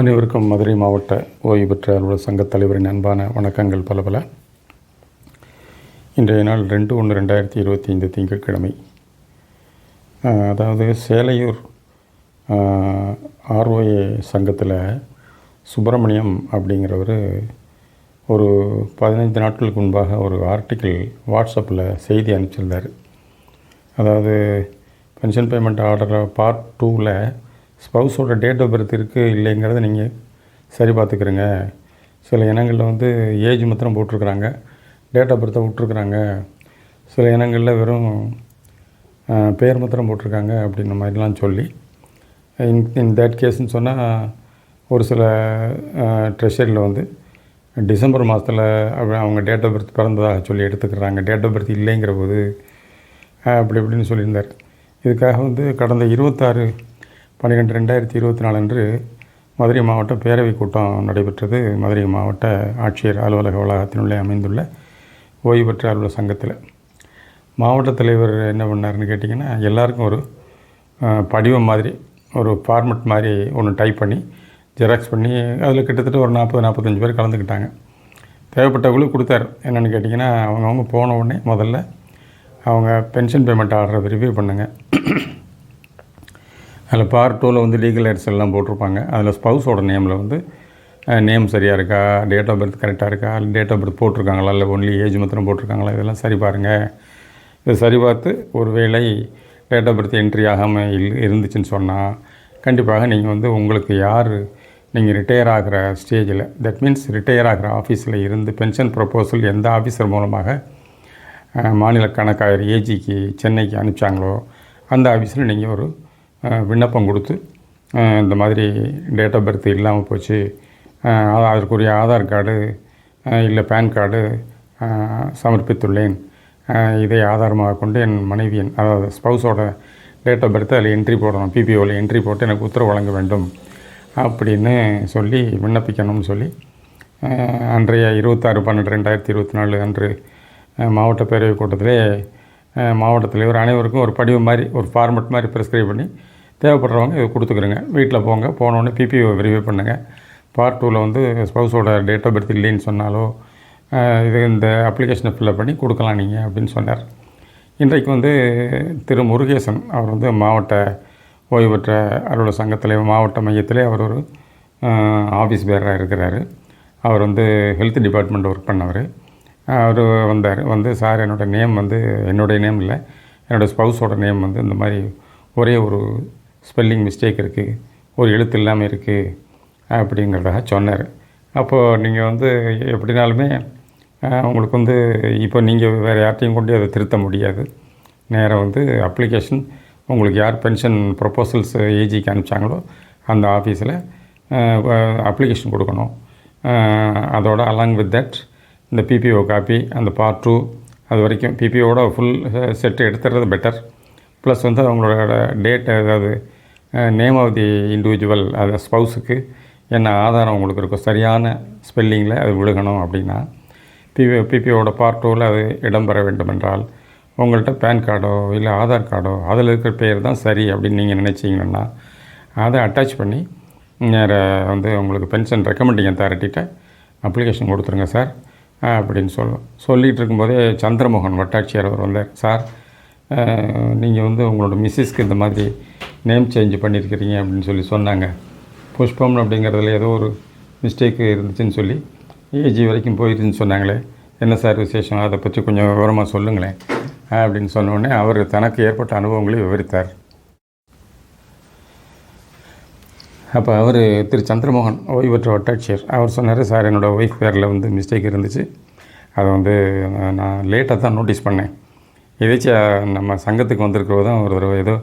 அனைவருக்கும் மதுரை மாவட்ட ஓய்வு பெற்ற அலுவலர் சங்கத் தலைவரின் அன்பான வணக்கங்கள் பல பல. இன்றைய நாள் ரெண்டு ஒன்று ரெண்டாயிரத்தி இருபத்தி ஐந்து திங்கட்கிழமை. அதாவது சேலையூர் ஆர்ஓஏ சங்கத்தில் சுப்பிரமணியம் அப்படிங்கிறவர் ஒரு பதினைந்து நாட்களுக்கு முன்பாக ஒரு ஆர்டிக்கிள் வாட்ஸ்அப்பில் செய்தி அனுப்பிச்சிருந்தார். அதாவது பென்ஷன் பேமெண்ட் ஆர்டர் பார்ட் டூவில் ஸ்பௌஸோட டேட் ஆஃப் பர்த் இருக்குது இல்லைங்கிறத நீங்கள் சரி பார்த்துக்கிறங்க. சில இனங்களில் வந்து ஏஜ் மாத்திரம் போட்டிருக்குறாங்க. டேட் ஆஃப் பர்த்தை விட்ருக்குறாங்க சில இனங்களில் வெறும் பேர் மாத்திரம் போட்டிருக்காங்க அப்படின்ற மாதிரிலாம் சொல்லி இன் இன் தேட் கேஸ்ன்னு சொன்னால் ஒரு சில ட்ரெஷரியில் வந்து டிசம்பர் மாதத்தில் அவங்க டேட் ஆஃப் பர்த் பிறந்ததாக சொல்லி எடுத்துக்கிறாங்க. டேட் ஆஃப் பர்த் இல்லைங்கிற போது அப்படி இப்படின்னு சொல்லியிருந்தார். இதுக்காக வந்து கடந்த இருபத்தாறு பன்னிரெண்டு ரெண்டாயிரத்தி இருபத்தி நாலு அன்று மதுரை மாவட்ட பேரவை கூட்டம் நடைபெற்றது. மதுரை மாவட்ட ஆட்சியர் அலுவலக வளாகத்தினுள்ளே அமைந்துள்ள ஓய்வு பெற்ற அலுவலர் சங்கத்தில். மாவட்ட தலைவர் என்ன பண்ணாருன்னு கேட்டிங்கன்னா எல்லாருக்கும் ஒரு படிவம் மாதிரி ஒரு ஃபார்மெட் மாதிரி ஒன்று டைப் பண்ணி ஜெராக்ஸ் பண்ணி அதில் கிட்டத்தட்ட ஒரு நாற்பது நாற்பத்தஞ்சு பேர் கலந்துக்கிட்டாங்க. தேவைப்பட்டவங்களுக்கு கொடுத்தாரு. என்னென்னு கேட்டிங்கன்னா அவங்கவுங்க போன உடனே முதல்ல அவங்க பென்ஷன் பேமெண்ட் ஆர்டரை ரிவ்யூ பண்ணுங்கள் அதில் பார்ட் டூவில் வந்து லீகல் ஹெட்ஸ் எல்லாம் போட்டிருப்பாங்க. அதில் ஸ்பௌஸோட நேமில் வந்து நேம் சரியாக இருக்கா டேட் ஆஃப் பர்த் கரெக்டாக இருக்கா இல்லை டேட் ஆஃப் பர்த் போட்டிருக்காங்களா இல்லை ஒன்லி ஏஜ் மாத்திரம் போட்டிருக்காங்களா இதெல்லாம் சரி பாருங்கள் இதை சரி பார்த்து ஒரு வேளை டேட் ஆஃப் பர்த் என்ட்ரி ஆகாமல் இல் இருந்துச்சுன்னு சொன்னால் கண்டிப்பாக நீங்கள் வந்து உங்களுக்கு யார் நீங்கள் ரிட்டையர் ஆகிற ஸ்டேஜில் தட் மீன்ஸ் ரிட்டையர் ஆகிற ஆஃபீஸில் இருந்து பென்ஷன் ப்ரப்போசல் எந்த ஆஃபீஸர் மூலமாக மாநில கணக்காயர் ஏஜிக்கு சென்னைக்கு அனுப்பிச்சாங்களோ அந்த ஆஃபீஸில் நீங்கள் ஒரு விண்ணப்பம் கொடுத்து இந்த மாதிரி டேட் ஆஃப் பர்த் இல்லாமல் போச்சு. அதற்குரிய ஆதார் கார்டு இல்லை பேன் கார்டு சமர்ப்பித்துள்ளேன். இதை ஆதாரமாக கொண்டு என் மனைவியின் அதாவது ஸ்பௌஸோட டேட் ஆஃப் பர்த் அதில் என்ட்ரி போடணும். பிபிஓவில் என்ட்ரி போட்டு எனக்கு உத்தரவு வழங்க வேண்டும். அப்படின்னு சொல்லி விண்ணப்பிக்கணும்னு சொல்லி அன்றைய இருபத்தாறு பன்னெண்டு ரெண்டாயிரத்தி இருபத்தி நாலு அன்று மாவட்ட பேரவை கூட்டத்திலே மாவட்ட தலைவர் அனைவருக்கும் ஒரு படிவு மாதிரி ஒரு ஃபார்மெட் மாதிரி ப்ரிஸ்கிரைப் பண்ணி தேவைப்படுறவங்க இதை கொடுத்துக்கிறங்க. வீட்டில் போங்க போனோடனே பிபிஓ வெரிஃபை பண்ணுங்கள் பார்ட் டூவில் வந்து ஸ்பௌஸோட டேட் ஆஃப் பர்த் இல்லைன்னு சொன்னாலோ இது இந்த அப்ளிகேஷனை ஃபில்அப் பண்ணி கொடுக்கலாம் நீங்கள் அப்படின்னு சொன்னார். இன்றைக்கு வந்து திரு முருகேசன் அவர் வந்து மாவட்ட ஓய்வு பெற்ற அலுவலர் சங்கத்தில் மாவட்ட மையத்திலே அவர் ஒரு ஆஃபீஸ் பேராக இருக்கிறாரு. அவர் வந்து ஹெல்த் டிபார்ட்மெண்ட் ஒர்க் பண்ணவர். அவர் வந்தார். வந்து சார் என்னோடய நேம் வந்து என்னுடைய நேம் இல்லை. என்னோடய ஸ்பௌஸோட நேம் வந்து இந்த மாதிரி ஒரே ஒரு ஸ்பெல்லிங் மிஸ்டேக் இருக்குது ஒரு எழுத்து இல்லாமல் இருக்குது அப்படிங்கிறதாக சொன்னார். அப்போது நீங்கள் வந்து எப்படினாலுமே உங்களுக்கு வந்து இப்போ நீங்கள் வேறு யார்ட்டையும் கொண்டு அதை திருத்த முடியாது. நேராக வந்து அப்ளிகேஷன் உங்களுக்கு யார் பென்ஷன் ப்ரொப்போசல்ஸ் ஏஜிக்கு அனுப்பிச்சாங்களோ அந்த ஆஃபீஸில் அப்ளிகேஷன் கொடுக்கணும். அதோட அலாங் வித் தட் இந்த பிபிஓ காப்பி அந்த பார்ட் டூ அது வரைக்கும் பிபிஓட ஃபுல் செட்டு எடுத்துறது பெட்டர் ப்ளஸ் வந்து அவங்களோட டேட் ஏதாவது நேம் ஆஃப் தி இண்டிவிஜுவல் அது ஸ்பவுஸுக்கு என்ன ஆதாரம் உங்களுக்கு இருக்கும்? சரியான ஸ்பெல்லிங்கில் அது விழுகணும் அப்படின்னா பிபி பிபிஓட பார்ட் டூவில் அது இடம்பெற வேண்டும் என்றால் உங்கள்கிட்ட பேன் கார்டோ இல்லை ஆதார் கார்டோ அதில் இருக்கிற பேர் தான் சரி அப்படின்னு நீங்கள் நினச்சிங்கன்னா அதை அட்டாச் பண்ணி நேராக வந்து உங்களுக்கு பென்ஷன் ரெக்கமெண்டிங் அத்தாரிட்டிகிட்ட அப்ளிகேஷன் கொடுத்துருங்க சார் அப்படின்னு சொல்லுவோம் சொல்லிகிட்டு இருக்கும்போதே சந்திரமோகன் வட்டாட்சியர் அவர் வந்தார். சார் நீங்கள் வந்து உங்களோட மிஸ்ஸஸ்க்கு இந்த மாதிரி நேம் சேஞ்ச் பண்ணியிருக்கிறீங்க அப்படின்னு சொல்லி சொன்னாங்க. புஷ்பம் அப்படிங்கிறதுல ஏதோ ஒரு மிஸ்டேக் இருந்துச்சுன்னு சொல்லி ஏஜி வரைக்கும் போயிருந்துன்னு சொன்னாங்களே. என்ன சார் விசேஷம்? அதை பற்றி கொஞ்சம் விவரமாக சொல்லுங்களேன் அப்படின்னு சொன்னோடனே அவர் தனக்கு ஏற்பட்ட அனுபவங்களை விவரித்தார். அப்போ அவர் திரு. சந்திரமோகன் ஓய்வு பெற்ற வட்டாட்சியர். அவர் சொன்னார் சார் என்னோடய ஒய்ஃப் பேரில் வந்து மிஸ்டேக் இருந்துச்சு. அதை வந்து நான் நான் லேட்டாக தான் நோட்டீஸ் பண்ணேன். எதாச்சும் நம்ம சங்கத்துக்கு வந்திருக்கிறவ தான் ஒரு தடவை ஏதோ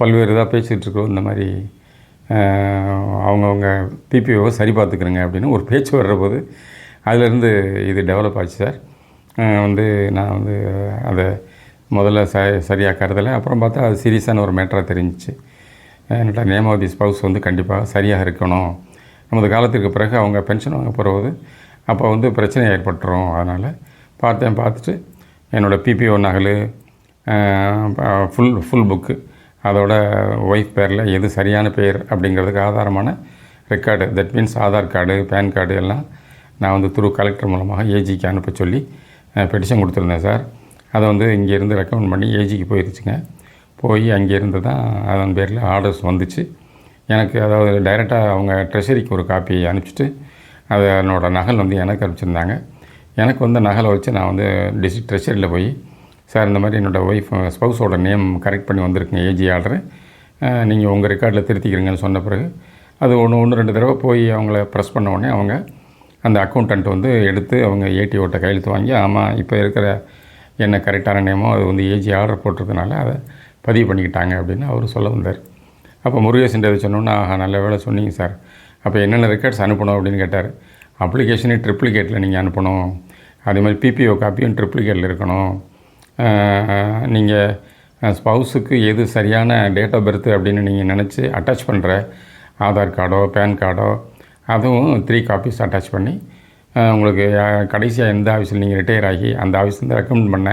பல்வேறு இதாக பேசிகிட்ருக்கோம். இந்த மாதிரி அவங்கவுங்க பிபிஓவை சரி பார்த்துக்கிறேங்க அப்படின்னு ஒரு பேச்சு வர்ற போது அதிலேருந்து இது டெவலப் ஆச்சு சார். வந்து நான் வந்து அதை முதல்ல ச சரியாக கருதலை. அப்புறம் பார்த்தா அது சீரியஸான ஒரு மேட்டராக தெரிஞ்சிச்சு. என்னோட நேம் ஆஃப் தி ஸ்பவுஸ் வந்து கண்டிப்பாக சரியாக இருக்கணும். நமது காலத்திற்கு பிறகு அவங்க பென்ஷன் வாங்க போகிறது அப்போ வந்து பிரச்சனை ஏற்பட்டுரும். அதனால் பார்த்தேன் பார்த்துட்டு என்னோடய பிபிஓ நகல் ஃபுல் ஃபுல் புக்கு அதோட ஒய்ஃப் பேரில் எது சரியான பேர் அப்படிங்கிறதுக்கு ஆதாரமான record that means Aadhaar card PAN card எல்லாம் நான் வந்து த்ரூ கலெக்டர் மூலமாக ஏஜிக்கு அனுப்ப சொல்லி பெட்டிஷன் கொடுத்துருந்தேன் சார். அதை வந்து இங்கேருந்து ரெக்கமெண்ட் பண்ணி ஏஜிக்கு போயிருச்சுங்க. போய் அங்கேருந்து தான் அதன் பேரில் ஆர்டர்ஸ் வந்துச்சு. எனக்கு அதாவது டைரெக்டாக அவங்க ட்ரெஷரிக்கு ஒரு காப்பி அனுப்பிச்சிட்டு அதனோட நகல் வந்து எனக்கு அனுப்பிச்சிருந்தாங்க. எனக்கு வந்து நகலை வச்சு நான் வந்து டிஸ்ட்ரிக்ட் ட்ரெஷரியில் போய் சார் இந்த மாதிரி என்னோடய ஒய்ஃப் ஸ்பௌஸோட நேம் கரெக்ட் பண்ணி வந்திருக்குங்க ஏஜி ஆர்டரு நீங்கள் உங்கள் ரெக்கார்டில் திருத்திக்கிறீங்கன்னு சொன்ன பிறகு அது ஒன்று ஒன்று ரெண்டு தடவை போய் அவங்கள ப்ரெஸ் பண்ண உடனே அவங்க அந்த அக்கௌண்டன்ட் வந்து எடுத்து அவங்க ஏடிஓட்ட கையெழுத்து வாங்கி ஆமாம் இப்போ இருக்கிற என்ன கரெக்டான நேமோ அது வந்து ஏஜி ஆர்டர் போட்டிருக்கனால அதை பதிவு பண்ணிக்கிட்டாங்க அப்படின்னு அவர் சொல்ல வந்தார். அப்போ முருகேசன் எது சொன்னோன்னா ஆஹா நல்ல வேலை சொன்னீங்க சார். அப்போ என்னென்ன ரெக்கார்ட்ஸ் அனுப்பணும்? அப்படின்னு கேட்டார். அப்ளிகேஷனே ட்ரிப்ளிகேட்டில் நீங்கள் அனுப்பணும். அதே மாதிரி பிபிஓ காப்பியும் ட்ரிப்ளிகேட்டில் இருக்கணும். நீங்கள் ஸ்பவுஸுக்கு எது சரியான டேட் ஆஃப் பர்த் அப்படின்னு நீங்கள் நினச்சி அட்டாச் பண்ணுற ஆதார் கார்டோ பேன் கார்டோ அதுவும் த்ரீ காப்பீஸ் அட்டாச் பண்ணி உங்களுக்கு கடைசியாக எந்த ஆஃபீஸில் நீங்கள் ரிட்டையர் ஆகி அந்த ஆஃபீஸ்லேருந்து ரெக்கமெண்ட் பண்ண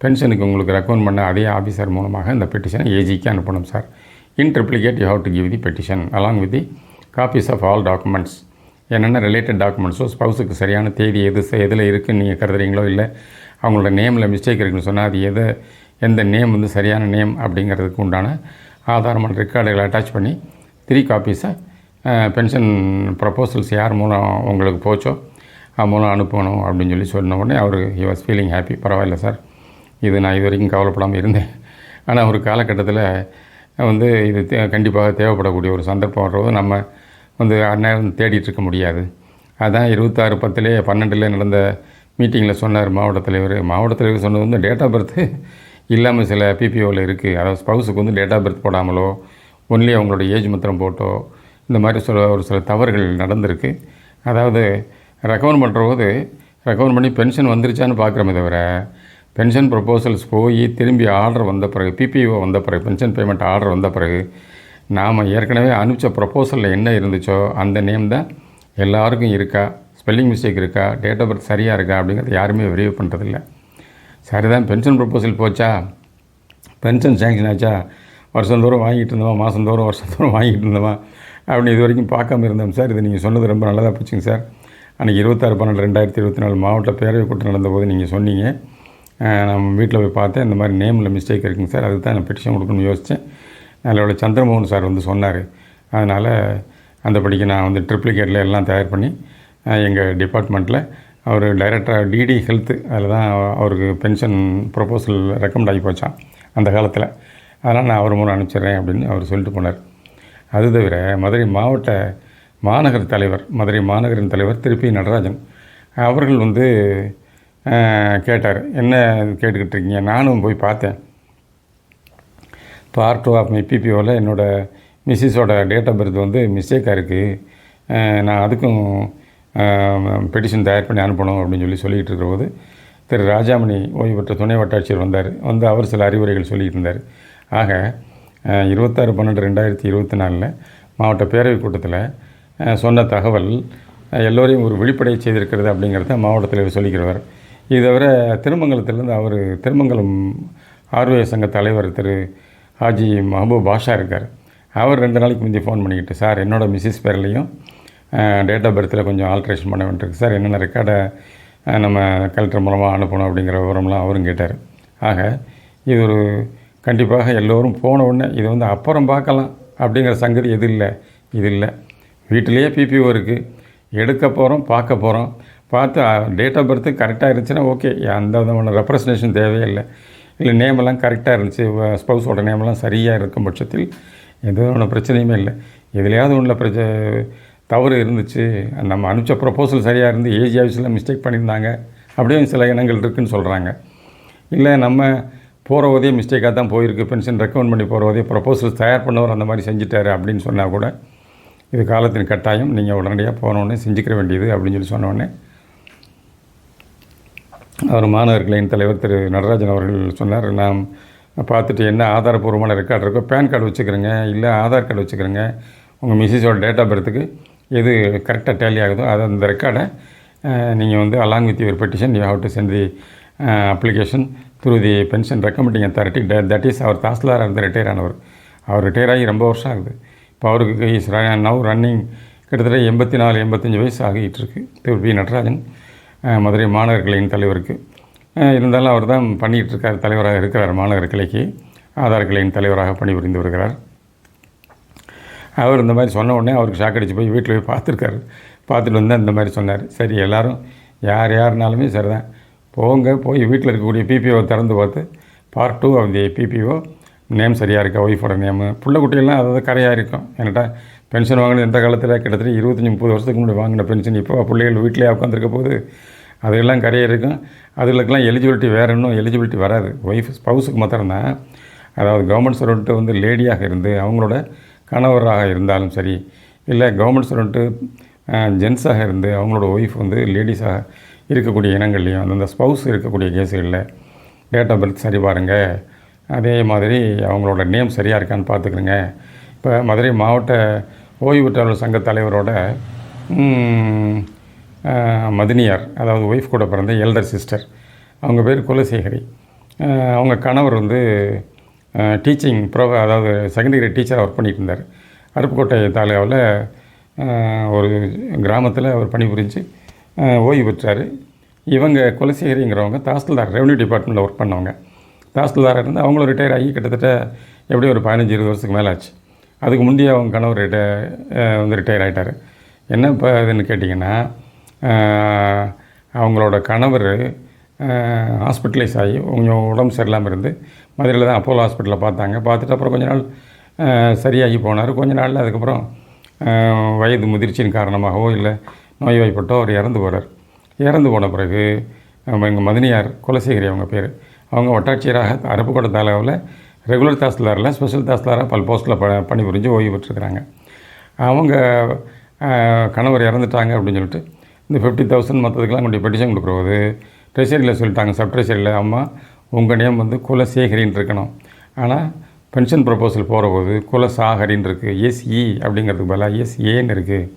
பென்ஷனுக்கு உங்களுக்கு ரெக்கமெண்ட் பண்ண அதே ஆஃபீஸர் மூலமாக இந்த பெட்டிஷனை ஏஜிக்கு அனுப்பணும் sir in triplicate you have to give the petition along with the copies of all documents என்னென்ன ரிலேட்டட் டாக்குமெண்ட்ஸோ ஸ்பவுஸுக்கு சரியான தேதி எது எதில் இருக்குன்னு நீங்கள் கருதுறீங்களோ இல்லை அவங்களோட நேமில் மிஸ்டேக் இருக்குன்னு சொன்னால் அது எது எந்த நேம் வந்து சரியான நேம் அப்படிங்கிறதுக்கு உண்டான ஆதாரமான ரெக்கார்டுகளை அட்டாச் பண்ணி த்ரீ காப்பீஸை பென்ஷன் ப்ரப்போசல்ஸ் யார் மூலம் உங்களுக்கு போச்சோ அது மூலம் அனுப்பணும் அப்படின்னு சொல்லி சொன்ன உடனே அவர் ஹி வாஸ் ஃபீலிங் ஹாப்பி பரவாயில்ல சார். இது நான் இது வரைக்கும் கவலைப்படாமல் இருந்தேன். ஆனால் ஒரு காலகட்டத்தில் வந்து இது தே கண்டிப்பாக தேவைப்படக்கூடிய ஒரு சந்தர்ப்பம் வர்றது நம்ம வந்து அந்நேரம் தேடிட்டு இருக்க முடியாது. அதுதான் இருபத்தாறு பத்துலேயே பன்னெண்டுலேயே நடந்த மீட்டிங்கில் சொன்னார் மாவட்ட தலைவர். மாவட்ட தலைவர் சொன்னது வந்து டேட் ஆஃப் பர்த்து இல்லாமல் சில பிபிஓவில் இருக்குது அதாவது ஸ்பவுஸுக்கு வந்து டேட் ஆஃப் பர்த் போடாமலோ ஒன்லி அவங்களோட ஏஜ் மாத்திரம் போட்டோ இந்த மாதிரி சில ஒரு சில தவறுகள் நடந்திருக்கு. அதாவது ரெக்கவர் பண்ணுற போது ரெக்கவர் பண்ணி பென்ஷன் வந்துருச்சான்னு பார்க்குறோமே தவிர பென்ஷன் ப்ரொபோசல்ஸ் போய் திரும்பி ஆர்டர் வந்த பிறகு பிபிஓ வந்த பிறகு பென்ஷன் பேமெண்ட் ஆர்டர் வந்த பிறகு நாம் ஏற்கனவே அனுப்பிச்ச ப்ரப்போசலில் என்ன இருந்துச்சோ அந்த நேம் தான் எல்லாருக்கும் இருக்கா? ஸ்பெல்லிங் மிஸ்டேக் இருக்கா? டேட் ஆஃப் பர்த் சரியாக இருக்கா? அப்படிங்கிறது யாருமே வெரிஃபை பண்ணுறதில்ல சரிதான் பென்ஷன் ப்ரப்போசல் போச்சா? பென்ஷன் சேங்ஷன் ஆச்சா? வருஷந்தோறும் வாங்கிட்டு இருந்தோம்? மாதந்தோறும் வருஷந்தோறும் வாங்கிட்டு இருந்தோம்? அப்படின்னு இது வரைக்கும் பார்க்காம இருந்தோம் சார். இது நீங்கள் சொன்னது ரொம்ப நல்லதாக போச்சுங்க சார். அன்றைக்கி இருபத்தாறு பன்னெண்டு ரெண்டாயிரத்தி இருபத்தி நாலு மாவட்ட பேரவை கூட்டம் நடந்தபோது நீங்கள் சொன்னீங்க. நம்ம வீட்டில் போய் பார்த்தேன். இந்த மாதிரி நேமில் மிஸ்டேக் இருக்குங்க சார். அதுக்கு தான் நான் பெட்டிஷன் கொடுக்கணும்னு யோசித்தேன் நல்லோட சந்திரமோகன் சார் வந்து சொன்னார். அதனால் அந்த படிக்க நான் வந்து ட்ரிப்ளிகேட்டில் எல்லாம் தயார் பண்ணி எங்கள் டிபார்ட்மெண்ட்டில் அவர் டைரக்டராக டிடி ஹெல்த்து அதில் தான் அவருக்கு பென்ஷன் ப்ரொபோசல் ரெக்கமெண்ட் ஆகி போச்சான் அந்த காலத்தில். அதனால் நான் அவர் மூலம் அனுப்பிச்சிடுறேன் அப்படின்னு அவர் சொல்லிட்டு போனார். அது தவிர மதுரை மாவட்ட மாநகர தலைவர் மதுரை மாநகரின் தலைவர் திருப்பி நடராஜன் அவர்கள் வந்து கேட்டார். என்ன கேட்டுக்கிட்டு இருக்கீங்க? நானும் போய் பார்த்தேன். பார்ட் டூ ஆஃப் மை பிபிஓவில் என்னோடய மிஸ்ஸஸோட டேட் ஆஃப் பர்த் வந்து மிஸ்டேக்காக இருக்குது நான் அதுக்கும் பெட்டிஷன் தயார் பண்ணி அனுப்பணும் அப்படின்னு சொல்லி சொல்லிகிட்டு இருக்கிற போது திரு ராஜாமணி ஓய்வு பெற்ற துணை வட்டாட்சியர் வந்தார். வந்து அவர் சில அறிவுரைகள் சொல்லிட்டு இருந்தார். ஆக இருபத்தாறு பன்னெண்டு ரெண்டாயிரத்தி இருபத்தி நாலில் மாவட்ட பேரவைக் கூட்டத்தில் சொன்ன தகவல் எல்லோரையும் ஒரு விழிப்படைய செய்திருக்கிறது அப்படிங்கிறத மாவட்ட தலைவர் சொல்லிக்கிறவர் இது தவிர திருமங்கலத்திலேருந்து அவர் திருமங்கலம் ஆர்வய சங்க தலைவர் திரு ஹாஜி மஹபூப் பாஷா இருக்கார். அவர் ரெண்டு நாளைக்கு முந்தைய ஃபோன் பண்ணிக்கிட்டு சார் என்னோடய மிஸ்ஸஸ் பேர்லேயும் டேட் ஆஃப் பர்த்தில் கொஞ்சம் ஆல்ட்ரேஷன் பண்ண வேண்டியிருக்கு. சார் என்னென்ன ரெக்கார்டை நம்ம கலெக்டர் மூலமாக அனுப்பணும் அப்படிங்கிற விவரம்லாம் அவரும் கேட்டார். ஆக இது ஒரு கண்டிப்பாக எல்லோரும் போன உடனே இது வந்து அப்புறம் பார்க்கலாம் அப்படிங்கிற சங்கதி எது இல்லை. இது இல்லை. வீட்டிலேயே பிபிஓ இருக்குது எடுக்க போகிறோம் பார்க்க போகிறோம் பார்த்து டேட் ஆஃப் பர்த்து கரெக்டாக இருந்துச்சுன்னா ஓகே அந்த விதமான ரெப்ரசன்டேஷன் தேவையே இல்லை இல்லை நேமெல்லாம் கரெக்டாக இருந்துச்சு. ஸ்பௌஸோட நேமெல்லாம் சரியாக இருக்கும் பட்சத்தில் எந்த விதமான பிரச்சனையுமே இல்லை. எதுலையாவது ஒன்றில் பிரச்ச தவறு இருந்துச்சு. நம்ம அனுப்பிச்ச ப்ரொப்போசல் சரியாக இருந்து ஏஜ் ஆஃபீஸில் மிஸ்டேக் பண்ணியிருந்தாங்க. அப்படியும் சில இனங்கள் இருக்குதுன்னு சொல்கிறாங்க இல்லை நம்ம போகிற போதே மிஸ்டேக்காக தான் போயிருக்கு. பென்ஷன் ரெக்கமெண்ட் பண்ணி போகிற போதே ப்ரொப்போசல் தயார் பண்ணவர் அந்த மாதிரி செஞ்சுட்டாரு அப்படின்னு சொன்னால் கூட இது காலத்தின் கட்டாயம். நீங்கள் உடனடியாக போனோடனே செஞ்சுக்கிற வேண்டியது அப்படின்னு சொல்லி சொன்னோடனே அவர் மாணவர் கிளைன் தலைவர் திரு நடராஜன் அவர்கள் சொன்னார் நான் பார்த்துட்டு என்ன ஆதாரப்பூர்வமான ரெக்கார்டு இருக்கோ பேன் கார்டு வச்சுக்கிறேங்க. இல்லை ஆதார் கார்டு வச்சுக்கிறேங்க. உங்கள் மிஸ்ஸஸோட டேட் ஆஃப் பர்த்துக்கு எது கரெக்டாக டேலி ஆகுதோ அதை அந்த ரெக்கார்டை நீங்கள் வந்து along with your petition you have to send the application through the pension recommending authority that is our tahsildar இருந்து ரிட்டையர் ஆனவர். அவர் ரிட்டையர் ஆகி ரொம்ப வருஷம் ஆகுது. இப்போ அவருக்கு இஸ் நவ் ரன்னிங் கிட்டத்தட்ட எண்பத்தி நாலு எண்பத்தஞ்சு வயசு ஆகிட்டு இருக்கு திரு பி நடராஜன் மதுரை மாநகர் கிளையின் தலைவருக்கு இருந்தாலும் அவர் தான் பண்ணிகிட்டு இருக்கார் தலைவராக இருக்கிறார் மாநகர் கிளைக்கு. ஆதார் கிளையின் தலைவராக பணிபுரிந்து வருகிறார். அவர் இந்த மாதிரி சொன்ன உடனே அவருக்கு ஷாக் அடிச்சு போய் வீட்டில் போய் பார்த்துருக்காரு. பார்த்துட்டு வந்து இந்த மாதிரி சொன்னார். சரி எல்லோரும் யார் யாருனாலுமே சரி தான் போங்க போய் வீட்டில் இருக்கக்கூடிய பிபிஓ திறந்து பார்த்து part two of the PPO name சரியாக இருக்கா ஒய்ஃபோட நேமு புள்ள அதாவது கரையாக இருக்கும். என்கிட்ட பென்ஷன் வாங்கினது இந்த காலத்தில் கிட்டத்தட்ட இருபத்தஞ்சி முப்பது வருஷத்துக்கு முன்னாடி வாங்கின பென்ஷன் இப்போ பிள்ளைகள் வீட்டிலே உட்காந்துருக்க போது அதெல்லாம் கரையாக இருக்கும். அதுகளுக்கெல்லாம் எலிஜிபிலிட்டி வேறு இன்னும் எலிஜிபிலிட்டி வராது. ஒய்ஃப் ஸ்பவுஸுக்கு மாத்திரம்தான். அதாவது கவர்மெண்ட் சர்வெண்ட்டு வந்து லேடியாக இருந்து அவங்களோட கணவராக இருந்தாலும் சரி இல்லை கவர்மெண்ட் ஸ்டூடெண்ட்டு ஜென்ஸாக இருந்து அவங்களோட ஒய்ஃப் வந்து லேடிஸாக இருக்கக்கூடிய இனங்கள்லையும் அந்தந்த ஸ்பவுஸ் இருக்கக்கூடிய கேஸுகளில் டேட் ஆஃப் பர்த் சரி பாருங்கள் அதே மாதிரி அவங்களோட நேம் சரியாக இருக்கான்னு பார்த்துக்கிறங்க இப்போ மதுரை மாவட்ட ஓய்வு பெற்றவர்கள் சங்க தலைவரோட மதினியார் அதாவது ஒய்ஃப் கூட பிறந்த எல்டர் சிஸ்டர் அவங்க பேர் குலசேகரி. அவங்க கணவர் வந்து டீச்சிங் ப்ரோ அதாவது செகண்ட் கிரேட் டீச்சராக ஒர்க் பண்ணிட்டு இருந்தார். அருப்புக்கோட்டை தாலுகாவில் ஒரு கிராமத்தில் அவர் பணிபுரிஞ்சு ஓய்வு பெற்றார். இவங்க குலசேகரிங்கிறவங்க தாசில்தார் ரெவன்யூ டிபார்ட்மெண்ட்டில் ஒர்க் பண்ணவங்க. தாசில்தாராக இருந்து அவங்களும் ரிட்டையர் ஆகி கிட்டத்தட்ட எப்படியும் ஒரு பதினஞ்சு இருபது வருஷத்துக்கு மேலே ஆச்சு. அதுக்கு முந்தைய அவங்க கணவர் ரிட்ட வந்து ரிட்டையர் ஆகிட்டார் என்ன இப்போ இதுன்னு கேட்டிங்கன்னா அவங்களோட கணவர் ஹாஸ்பிட்டலைஸ் ஆகி கொஞ்சம் உடம்பு சரியில்லாமல் இருந்து மதுரையில் தான் அப்போலோ ஹாஸ்பிட்டலில் பார்த்தாங்க. பார்த்துட்டு அப்புறம் கொஞ்ச நாள் சரியாகி போனார். கொஞ்ச நாளில் அதுக்கப்புறம் வயது முதிர்ச்சியின் காரணமாகவோ இல்லை நோய்வாய்ப்பட்டோ அவர் இறந்து போகிறார் இறந்து போன பிறகு எங்கள் மதினியார் குலசேகரி அவங்க பேர் அவங்க வட்டாட்சியராக அருப்புக்கோட்டை தலைவில் ரெகுலர் தாசில்தாரில் ஸ்பெஷல் தாசில்தாராக பல் போஸ்ட்டில் ப பணிபுரிஞ்சு ஓய்வு பெற்றிருக்கிறாங்க. அவங்க கணவர் இறந்துட்டாங்க அப்படின்னு சொல்லிட்டு இந்த ஃபிஃப்டி தௌசண்ட் மற்றதுக்கெல்லாம் கொண்டு பெட்டிஷன் கொடுக்குறது ட்ரெஷரியில் சொல்லிட்டாங்க சப் ட்ரெஷரியில் அம்மா உங்கள் நேம் வந்து குலசேகரின்னு இருக்கணும். ஆனால் பென்ஷன் ப்ரப்போசல் போகிற போது குலசாகரின்னு இருக்குது எஸ்இ அப்படிங்கிறதுக்கு பதிலாக எஸ்ஏன்னு இருக்குது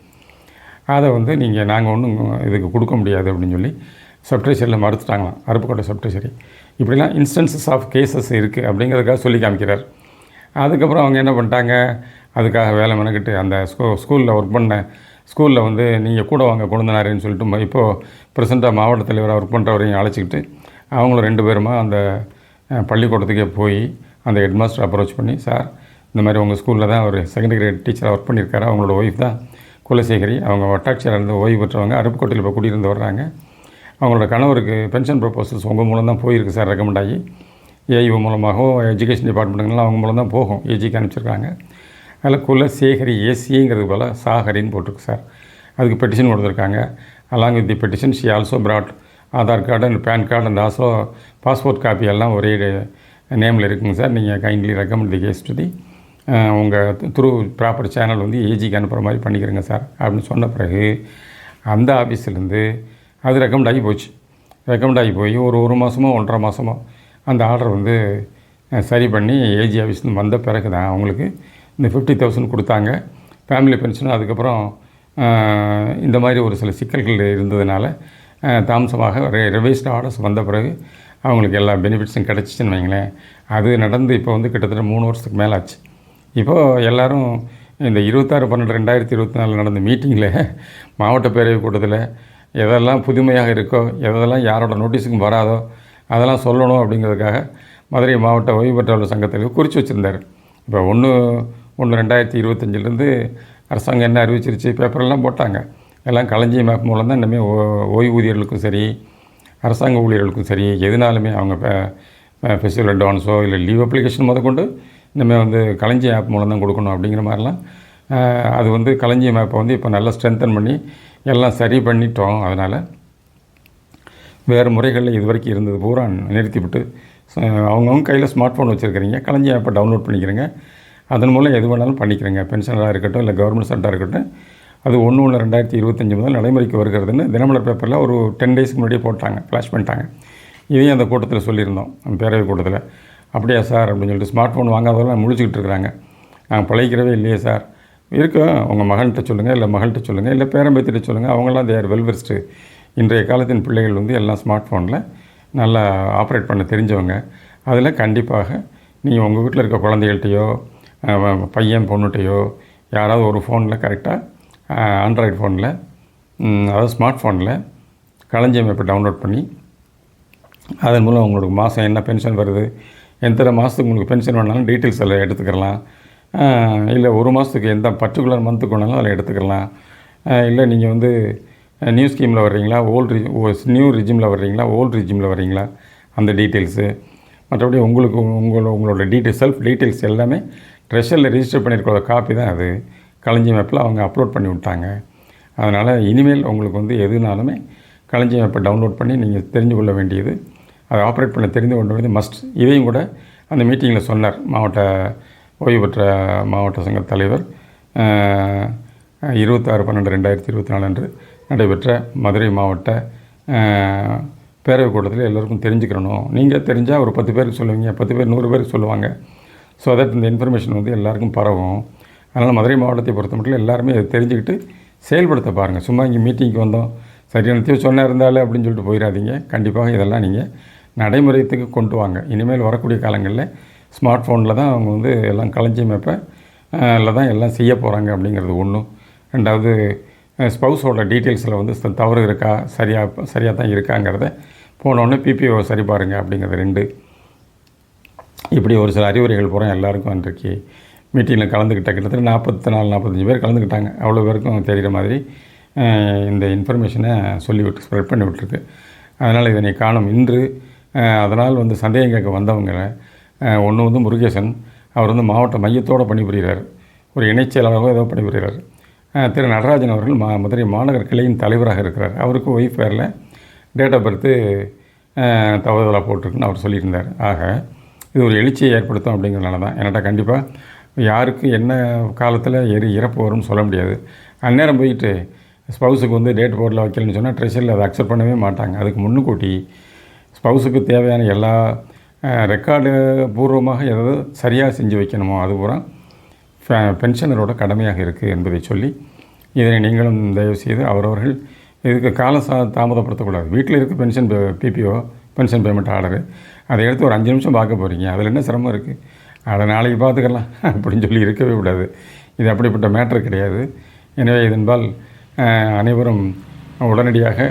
அதை வந்து நீங்கள் நாங்கள் ஒன்றும் இதுக்கு கொடுக்க முடியாது அப்படின்னு சொல்லி சப்ட்ரேஷரியில் மறுத்துட்டாங்களாம். அருப்புக்கோட்டை சப்ட்ரேஷரி இப்படிலாம் இன்ஸ்டன்சஸ் ஆஃப் கேசஸ் இருக்குது அப்படிங்கிறதுக்காக சொல்லி காமிக்கிறார். அதுக்கப்புறம் அவங்க என்ன பண்ணிட்டாங்க? அதுக்காக வேலை மெனக்கிட்டு அந்த ஸ்கூ ஸ்கூலில் ஒர்க் பண்ண ஸ்கூலில் வந்து நீங்கள் கூட வாங்க கொழுந்தனாருன்னு சொல்லிட்டு இப்போது ப்ரெசண்ட்டாக மாவட்ட தலைவராக ஒர்க் பண்ணுறவரையும் அழைச்சிக்கிட்டு அவங்களும் ரெண்டு பேருமா அந்த பள்ளிக்கூடத்துக்கே போய் அந்த ஹெட்மாஸ்டர் அப்ரோச் பண்ணி சார் இந்த மாதிரி உங்கள் ஸ்கூலில் தான் ஒரு செகண்டரி கிரேட் டீச்சராக ஒர்க் பண்ணியிருக்காரு. அவங்களோட ஒய்ஃப் தான் குலசேகரி. அவங்க வட்டாட்சியராக இருந்து ஓய்வு பெற்றவங்க. அருப்புக்கோட்டையில் இப்போ குடியிருந்து வர்றாங்க அவங்களோட கணவருக்கு பென்ஷன் ப்ரப்போசல்ஸ் உங்கள் மூலம் தான் போயிருக்கு சார் ரெக்கமெண்ட் ஆகி. ஏஐஓ மூலமாகவும் எஜுகேஷன் டிபார்ட்மெண்ட்டுங்களாம் அவங்க மூலம் தான் போகும். ஏஜிக்கு அனுப்பிச்சிருக்காங்க. அதில் குலசேகரி ஏசிங்கிறது போல் சாகரின்னு போட்டிருக்கு சார். அதுக்கு பெட்டிஷன் கொடுத்துருக்காங்க. Along with the petition she also brought Aadhaar card and PAN card and also passport copy எல்லாம் ஒரே நேமில் இருக்குங்க சார். நீங்கள் kindly recommend the case to the உங்கள் த்ரூ ப்ராப்பர் சேனல் வந்து ஏஜிக்கு அனுப்புகிற மாதிரி பண்ணிக்கிறேங்க சார் அப்படின்னு சொன்ன பிறகு அந்த ஆஃபீஸ்லேருந்து அது ரெக்கமெண்ட் ஆகி போச்சு. ரெக்கமெண்ட் ஆகி போய் ஒரு ஒரு மாதமோ ஒன்றரை மாதமோ அந்த ஆர்டர் வந்து சரி பண்ணி ஏஜி ஆஃபீஸ்லேருந்து வந்த பிறகு தான் அவங்களுக்கு இந்த ஃபிஃப்டி தௌசண்ட் கொடுத்தாங்க. ஃபேமிலி பென்ஷனும் அதுக்கப்புறம் இந்த மாதிரி ஒரு சில சிக்கல்கள் இருந்ததுனால தாமசமாக ரிவைஸ்ட் ஆர்டர்ஸ் வந்த பிறகு அவங்களுக்கு எல்லா பெனிஃபிட்ஸும் கிடச்சிச்சின்னு வைங்களேன். அது நடந்து இப்போ வந்து கிட்டத்தட்ட மூணு வருஷத்துக்கு மேலே ஆச்சு இப்போது எல்லோரும் இந்த இருபத்தாறு பன்னெண்டு ரெண்டாயிரத்தி இருபத்தி நாலில் நடந்த மீட்டிங்கில் மாவட்ட பேரவை கூட்டத்தில் எதெல்லாம் புதுமையாக இருக்கோ எதெல்லாம் யாரோட நோட்டீஸுக்கும் வராதோ அதெல்லாம் சொல்லணும் அப்படிங்கிறதுக்காக மதுரை மாவட்ட ஓய்வு பெற்றவர்கள் சங்கத்தில் குறித்து வச்சுருந்தார். இப்போ ஒன்று ஒன்று ரெண்டாயிரத்தி இருபத்தஞ்சிலேருந்து அரசாங்கம் என்ன அறிவிச்சிருச்சு? பேப்பரெல்லாம் போட்டாங்க. எல்லாம் களஞ்சிய மேப் மூலம் தான் இனிமேல் ஓ- ஓய்வூதியர்களுக்கும் சரி அரசாங்க ஊழியர்களுக்கும் சரி எதுனாலுமே அவங்க ஃபெஸ்டிவல் அட்வான்ஸோ இல்லை லீவ் அப்ளிகேஷன் முதற்கொண்டு இனிமேல் வந்து களஞ்சிய ஆப் மூலம் தான் கொடுக்கணும் அப்படிங்கிற மாதிரிலாம் அது வந்து களஞ்சிய மேப்பை வந்து இப்போ நல்லா ஸ்ட்ரென்தன் பண்ணி எல்லாம் சரி பண்ணிட்டோம். அதனால் வேறு முறைகளில் இது வரைக்கும் இருந்தது பூரா நிறுத்திவிட்டு அவங்கவுங்க கையில் ஸ்மார்ட் ஃபோன் வச்சுருக்கிறீங்க களஞ்சிய ஆப்பை டவுன்லோட் பண்ணிக்கிறீங்க. அதன் மூலம் எது வேணாலும் பண்ணிக்கிறேங்க பென்ஷனராக இருக்கட்டும் இல்லை கவர்மெண்ட் சென்டராக இருக்கட்டும் அது ஒன்று ஒன்று ரெண்டாயிரத்தி இருபத்தஞ்சி முதல் நடைமுறைக்கு வருகிறதுன்னு தினமலர் பேப்பரில் ஒரு டென் டேஸ்க்கு முன்னாடியே போட்டாங்க ஃப்ளாஷ் பண்ணிட்டாங்க. இதையும் அந்த கூட்டத்தில் சொல்லியிருந்தோம் அந்த பேரவை கூட்டத்தில். அப்படியா சார் அப்படின்னு சொல்லிட்டு ஸ்மார்ட் ஃபோன் வாங்காதவரெல்லாம் முழிச்சிக்கிட்டு இருக்கிறாங்க. நாங்கள் பழகிக்கிறவே இல்லையே சார். இருக்கும் உங்கள் மகன்கிட்ட சொல்லுங்கள் இல்லை மகள்கிட்ட சொல்லுங்கள் இல்லை பேரம்பத்திட்ட சொல்லுங்கள் அவங்களாம் தேர் வெல்வெஸ்ட்டு இன்றைய காலத்தின் பிள்ளைகள் வந்து எல்லாம் ஸ்மார்ட் ஃபோனில் நல்லா ஆப்ரேட் பண்ண தெரிஞ்சவங்க. அதில் கண்டிப்பாக நீங்கள் உங்கள் வீட்டில் இருக்க குழந்தைகள்கிட்டையோ பையன் பொண்ணுகிட்டையோ யாராவது ஒரு ஃபோனில் கரெக்டாக ஆண்ட்ராய்டு ஃபோனில் அதாவது ஸ்மார்ட் ஃபோனில் களஞ்சியம் இப்போ டவுன்லோட் பண்ணி அதன் மூலம் உங்களுக்கு மாதம் என்ன பென்ஷன் வருது எத்தனை மாதத்துக்கு உங்களுக்கு பென்ஷன் வேணாலும் டீட்டெயில்ஸ் அதில் எடுத்துக்கலாம். இல்லை ஒரு மாதத்துக்கு எந்த பர்டிகுலர் மந்த்துக்கு வேணாலும் அதில் எடுத்துக்கலாம். இல்லை நீங்கள் வந்து நியூ ஸ்கீமில் வர்றீங்களா ஓல்டு நியூ ரிஜிமில் வர்றீங்களா ஓல்டு ரிஜிமில் வர்றீங்களா அந்த டீட்டெயில்ஸு மற்றபடி உங்களுக்கு உங்களோட உங்களோட டீட்டெயில் செல்ஃப் டீட்டெயில்ஸ் எல்லாமே ட்ரெஷரில் ரிஜிஸ்டர் பண்ணியிருக்கிற காப்பி தான் அது. களஞ்சி மேப்பில் அவங்க அப்லோட் பண்ணி விட்டாங்க. அதனால் இனிமேல் உங்களுக்கு வந்து எதுனாலுமே களஞ்சி மேப்பை டவுன்லோட் பண்ணி நீங்கள் தெரிஞ்சு கொள்ள வேண்டியது. அதை ஆப்ரேட் பண்ண தெரிந்து கொள்ள வேண்டியது மஸ்ட் இதையும் கூட அந்த மீட்டிங்கில் சொன்னார் மாவட்ட ஓய்வு பெற்ற மாவட்ட சங்க தலைவர். இருபத்தாறு பன்னெண்டு ரெண்டாயிரத்தி இருபத்தி நாலு அன்று நடைபெற்ற மதுரை மாவட்ட பேரவைக் கூட்டத்தில் எல்லோருக்கும் தெரிஞ்சுக்கிறணும். நீங்கள் தெரிஞ்சால் ஒரு பத்து பேருக்கு சொல்லுவீங்க பத்து பேர் நூறு பேருக்கு சொல்லுவாங்க. ஸோ தட் இந்த இன்ஃபர்மேஷன் வந்து எல்லாருக்கும் பரவும். அதனால் மதுரை மாவட்டத்தை பொறுத்த மட்டும் எல்லாருமே அதை தெரிஞ்சுக்கிட்டு செயல்படுத்த பாருங்கள் சும்மா இங்கே மீட்டிங்க்கு வந்தோம். சரியான தீவு சொன்ன இருந்தாலே அப்படின்னு சொல்லிட்டு போயிடாதீங்க. கண்டிப்பாக இதெல்லாம் நீங்கள் நடைமுறையத்துக்கு கொண்டு வாங்க. இனிமேல் வரக்கூடிய காலங்களில் ஸ்மார்ட் ஃபோனில் தான் அவங்க வந்து எல்லாம் களஞ்சியம் மேப்பை தான் எல்லாம் செய்ய போகிறாங்க அப்படிங்கிறது ஒன்றும் ரெண்டாவது ஸ்பௌஸோட டீட்டெயில்ஸில் வந்து தவறு இருக்கா? சரியாக சரியாக தான் இருக்காங்கிறத போனோடனே பிபிஓ சரி பாருங்க அப்படிங்கிறது ரெண்டு. இப்படி ஒரு சில அறிவுரைகள் பூரா எல்லாருக்கும் அன்றைக்கு மீட்டிங்கில் கலந்துக்கிட்ட கிட்டத்தட்ட நாற்பத்தி நாலு நாற்பத்தஞ்சு பேர் கலந்துக்கிட்டாங்க அவ்வளோ பேருக்கும் தெரிகிற மாதிரி இந்த இன்ஃபர்மேஷனை சொல்லிவிட்டு ஸ்ப்ரெட் பண்ணி விட்டுருக்கு. அதனால் இதனை காணும். இன்று அதனால் வந்து சந்தேகம் கேட்க வந்தவங்க ஒன்று வந்து முருகேசன் அவர் வந்து மாவட்ட மையத்தோடு பணிபுரிகிறார். ஒரு இணைச் செயலாளராக ஏதோ பணிபுரிகிறார். திரு நடராஜன் அவர்கள் மா மதுரை மாநகர் கிளையின் தலைவராக இருக்கிறார். அவருக்கு ஒய்ஃப் பேரில் டேட் ஆஃப் பர்த்து தவறுதலாக போட்டிருக்குன்னு அவர் சொல்லியிருந்தார். ஆக இது ஒரு எழுச்சியை ஏற்படுத்தும் அப்படிங்கிறனால தான். என்னட்ட கண்டிப்பாக யாருக்கு என்ன காலத்தில் எரி இறப்பு வரும்னு சொல்ல முடியாது. அந்நேரம் போயிட்டு ஸ்பவுஸுக்கு வந்து டேட் போர்டில் வைக்கலன்னு சொன்னால் ட்ரெஷரில் அதை அக்செப்ட் பண்ணவே மாட்டாங்க. அதுக்கு முன்னுக்கூட்டி ஸ்பவுஸுக்கு தேவையான எல்லா ரெக்கார்டு பூர்வமாக எதாவது சரியாக செஞ்சு வைக்கணுமோ அது பூரா பென்ஷனரோட கடமையாக இருக்குது என்பதை சொல்லி இதனை நீங்களும் தயவு செய்து அவரவர்கள் இதுக்கு காலம் சா தாமதப்படுத்தக்கூடாது. வீட்டில் இருக்க pension PPO pension payment order அதை எடுத்து ஒரு அஞ்சு நிமிஷம் பார்க்க போகிறீங்க அதில் என்ன சிரமம் இருக்குது அதை நாளைக்கு பார்த்துக்கலாம். அப்படின்னு சொல்லி இருக்கவே கூடாது. இது அப்படிப்பட்ட மேட்ரு கிடையாது. எனவே இதன்பால் அனைவரும் உடனடியாக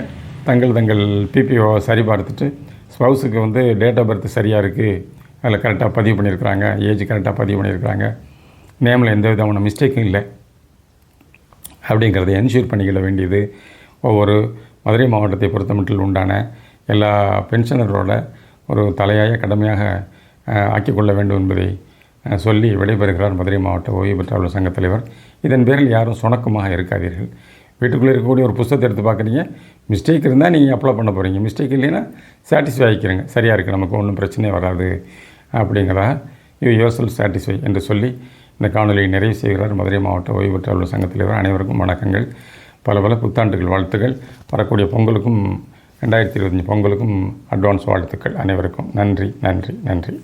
தங்கள் தங்கள் பிபிஓ சரி பார்த்துட்டு ஸ்பவுஸுக்கு வந்து டேட் ஆஃப் பர்த் சரியாக இருக்குது அதில் கரெக்டாக பதிவு பண்ணியிருக்கிறாங்க. ஏஜ் கரெக்டாக பதிவு பண்ணியிருக்கிறாங்க. நேமில் எந்த விதமான மிஸ்டேக்கும் இல்லை. அப்படிங்கிறத என்ஷூர் பண்ணிக்கிட வேண்டியது ஒவ்வொரு மதுரை மாவட்டத்தை பொறுத்தமட்டில் உண்டான எல்லா பென்ஷனரோட ஒரு தலையாய கடமையாக ஆக்கிக்கொள்ள வேண்டும் என்பதை சொல்லி விடைபெறுகிறார் மதுரை மாவட்ட ஓய்வு பெற்றாளர் சங்க தலைவர். இதன் பேரில் யாரும் சுணக்கமாக இருக்காதீர்கள். வீட்டுக்குள்ளே இருக்கக்கூடிய ஒரு புஸ்தகத்தை எடுத்து பார்க்குறீங்க. மிஸ்டேக் இருந்தால் நீங்கள் அப்ளை பண்ண போகிறீங்க மிஸ்டேக் இல்லைன்னா சாட்டிஸ்ஃபை ஆகிக்கிறேங்க சரியாக இருக்குது நமக்கு ஒன்றும் பிரச்சனையே வராது அப்படிங்கிறதா? யூ யோர் செல் சாட்டிஸ்ஃபை என்று சொல்லி இந்த காணொலியை நிறைவு செய்கிறார் மதுரை மாவட்ட ஓய்வு பெற்றாளர் சங்கத் சங்க தலைவர். அனைவருக்கும் வணக்கங்கள். பல பல புத்தாண்டுகள் வாழ்த்துக்கள். வரக்கூடிய பொங்கலுக்கும் ரெண்டாயிரத்தி இருபத்தஞ்சி பொங்கலுக்கும் அட்வான்ஸ் வாழ்த்துக்கள் அனைவருக்கும். நன்றி நன்றி நன்றி.